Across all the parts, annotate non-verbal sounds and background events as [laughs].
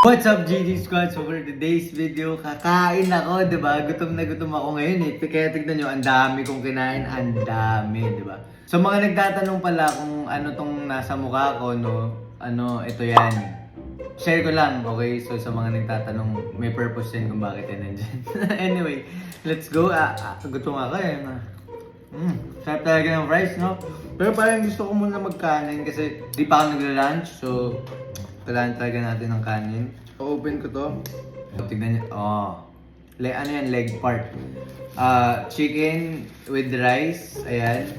What's up, GD Squad? So for today's video, kakain ako, di ba? Gutom na gutom ako ngayon eh. Kaya tignan nyo, ang dami kong kinain, ang dami, di ba? So mga nagtatanong pala kung ano tong nasa mukha ko, no? Ano, ito yan. Share ko lang, okay? So sa mga nagtatanong, may purpose yan kung bakit yan nandyan. [laughs] anyway, let's go. Ah, ah, gutom ako eh. Mm, sarap talaga ng fries, no? Pero parang gusto ko muna magkanin kasi di pa ako nagla-lunch. So, kailangan talaga natin ng kanin. O-open ko to. So, tignan niyo. Oh. Le ano yan? Leg part. Ah, chicken with rice. Ayan.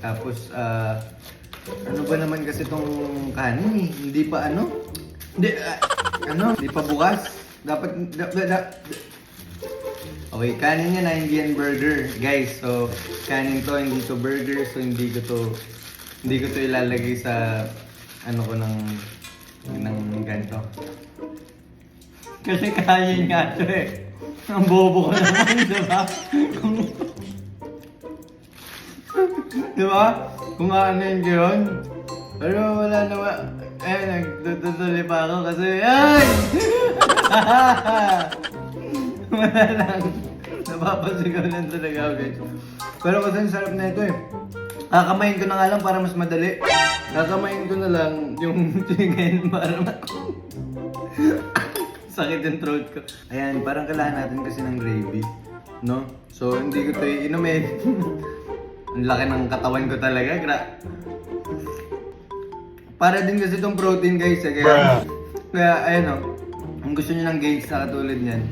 Tapos, ah, ano ba naman kasi tong kanin eh? Hindi pa ano? Hindi, ah, ano? Hindi pa bukas. Dapat, da, da, da, Okay, kanin yan na Indian burger. Guys, so kanin to, hindi to burger, so hindi ko to hindi ko to ilalagay sa ano ko ng ng ganito. Kasi kanin nga to eh. Ang bobo ko naman, di ba? Di ba? Kung ano yun. Pero wala naman. Eh, nagtutuloy pa ako kasi, ay! [laughs] Wala lang. Napapasigaw lang talaga ako guys. Pero kasi sarap na ito eh. Kakamayin ko na nga lang para mas madali. Kakamayin ko na lang yung [laughs] chicken para [laughs] ma... Sakit yung throat ko. Ayan, parang kailangan natin kasi ng gravy. No? So, hindi ko ito iinumin. [laughs] ang laki ng katawan ko talaga. Gra para din kasi itong protein guys. Eh, kaya, kaya ayun o. Kung gusto nyo ng gains na katulad niyan,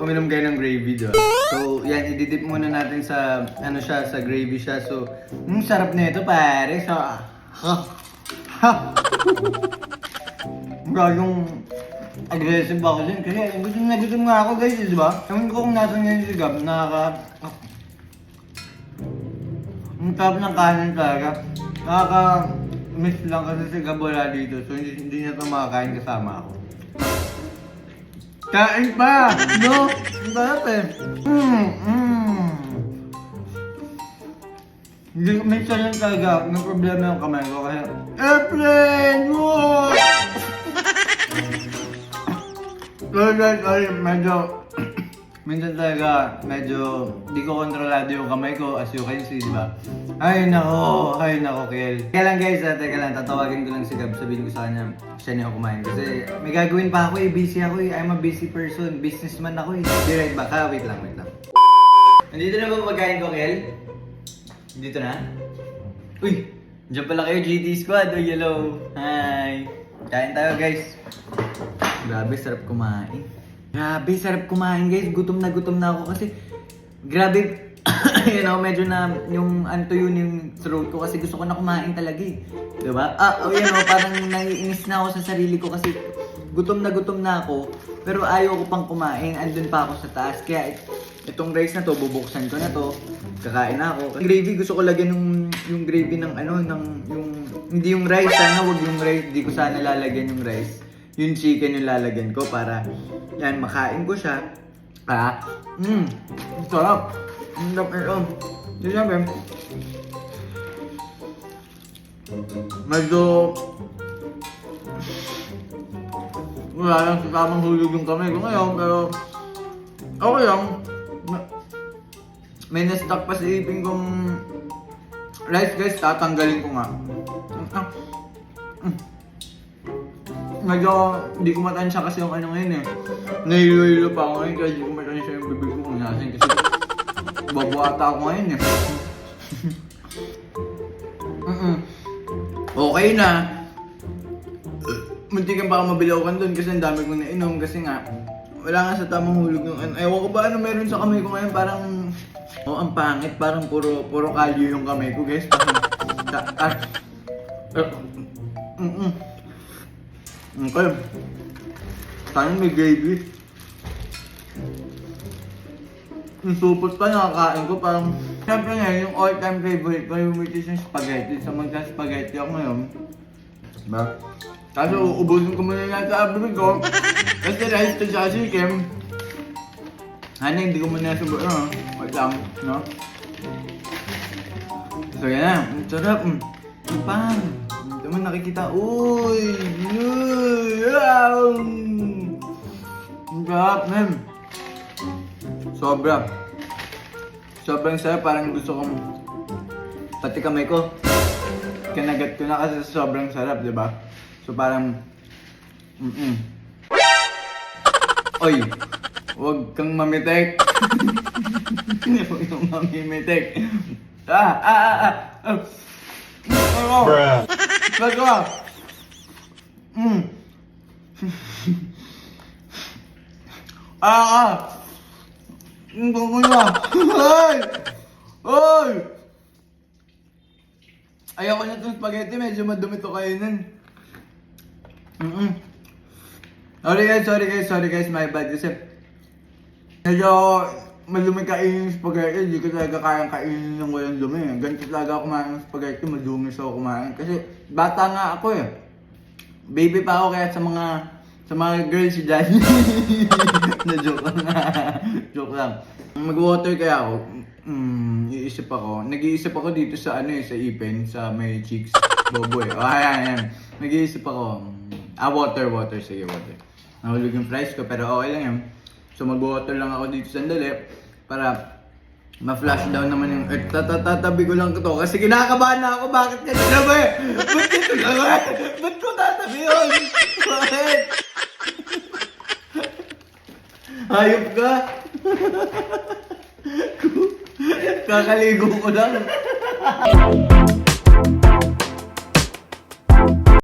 uminom kayo ng gravy, ba? So, yan, ididip muna natin sa, ano siya, sa gravy siya. So, mm, sarap na ito, pare. So, ha, ha. [laughs] Gagong aggressive ako dyan. Kasi gusto na gusto nga ako, guys, di ba? Ewan ko kung nasan ngayon si Gab, nakaka... Ang sarap ng kanin talaga. Nakaka... Miss lang kasi si wala dito. So, hindi, hindi niya ito makakain kasama ako. Kain pa! No? Ang sarap eh. Mm, mm. Hindi, minsan lang talaga, may problema yung kamay ko kaya, Airplane! Wow! Sorry sorry, medyo, minsan talaga, medyo, di ko kontrolado yung kamay ko, as you can see, di ba? Ay nako, ay nako, Kel. Kaya lang guys, ah, teka lang, tatawagin ko lang si Gab, sabihin ko sa kanya, siya niya kumain. Kasi may gagawin pa ako eh, busy ako eh, I'm a busy person, businessman ako eh. Be right back ha, wait lang, wait lang. Nandito na ba pagkain ko, Kel? Dito na? Uy! Diyan pala kayo, GT Squad. Uy, hello! Hi! Kain tayo, guys. Grabe, sarap kumain. Grabe, sarap kumain, guys. Gutom na gutom na ako kasi... Grabe, [coughs] you know, medyo na yung anto yun yung throat ko kasi gusto ko na kumain talaga eh. Diba? Ah, oh, you know, parang naiinis na ako sa sarili ko kasi gutom na gutom na ako pero ayaw ko pang kumain. Andun pa ako sa taas. Kaya it- itong rice na to, bubuksan ko na to. Kakain na ako. Yung gravy, gusto ko lagyan yung, yung gravy ng ano, ng, yung, hindi yung rice, sana wag yung rice. Hindi ko sana lalagyan yung rice. Yung chicken yung lalagyan ko para, yan, makain ko siya. Ah, mmm, sarap. Ang sarap ito. Hindi sabi, medyo, wala lang sa tamang hulog yung kamay ko ngayon, pero, okay lang. Ma- May na-stock pa sa ipin kong rice guys, tatanggalin ko nga. Medyo hindi ko matansya kasi yung ano ngayon eh. Nahilo-hilo pa ako ngayon kaya hindi ko matansya yung bibig ko kung nasin kasi babuata ako ngayon eh. [laughs] Mm-mm. Okay na. Muntikan pa ako mabilawan doon kasi ang dami kong nainom kasi nga wala nga sa tamang hulog ng ano. Ewan ko ba ano meron sa kamay ko ngayon parang oh ang pangit parang puro puro kalyo yung kamay ko guys. Parang ta, ah, uh, mm, mm. Okay. Sana may gravy. Yung supot pa nakakain ko parang Siyempre ngayon yung all time favorite ko yung which is yung spaghetti. So magka-spaghetti ako ngayon. Diba? Kaso uubusin ko muna yan sa abri ko. Kasi rice to sa chicken. Ano, hindi ko muna subukan. No? Wait lang, no? So yan na, ang sarap. Ang pang. Mo nakikita. Uy! Uy! Wow! Ang sarap, men. Sobra. Sobrang sarap, parang gusto kong pati kamay ko. Kinagat ko na kasi sobrang sarap, di ba? So parang, mm Oy, huwag kang mamitek. [laughs] Huwag kang mamimitek. Ah, ah, ah, ah. ah. Oh, Bruh. Go. Mm. [laughs] ah, ah. Ang gusto na. Ay! Ay! Ayoko na itong spaghetti. Medyo madumi to kayo nun. Mm-mm. Sorry guys, sorry guys, sorry guys. My bad. Kasi medyo madumi kainin yung spaghetti. Hindi ko talaga kayang kainin ng walang dumi. Ganito talaga ako kumain ng spaghetti. Madumi sa ako kumain. Kasi bata nga ako eh. Baby pa ako kaya sa mga sa mga girls dyan. [laughs] na joke lang. [laughs] joke lang. Mag-water kaya ako. Mm, iisip ako. Nag-iisip ako dito sa ano eh, sa ipin, sa may cheeks. Boboy. Oh, ayan, ayan. Nag-iisip ako. Ah, water, water. Sige, water. Nahulog yung price ko, pero okay lang yun. So, mag-water lang ako dito sandali para ma-flash down naman yung earth. Tatatatabi ko lang to kasi kinakabahan na ako. Bakit ganito na ba eh? Ba't dito na ba eh? Ba't ko tatabi yun? Bakit? Hayop ka? Kakaligo ko lang.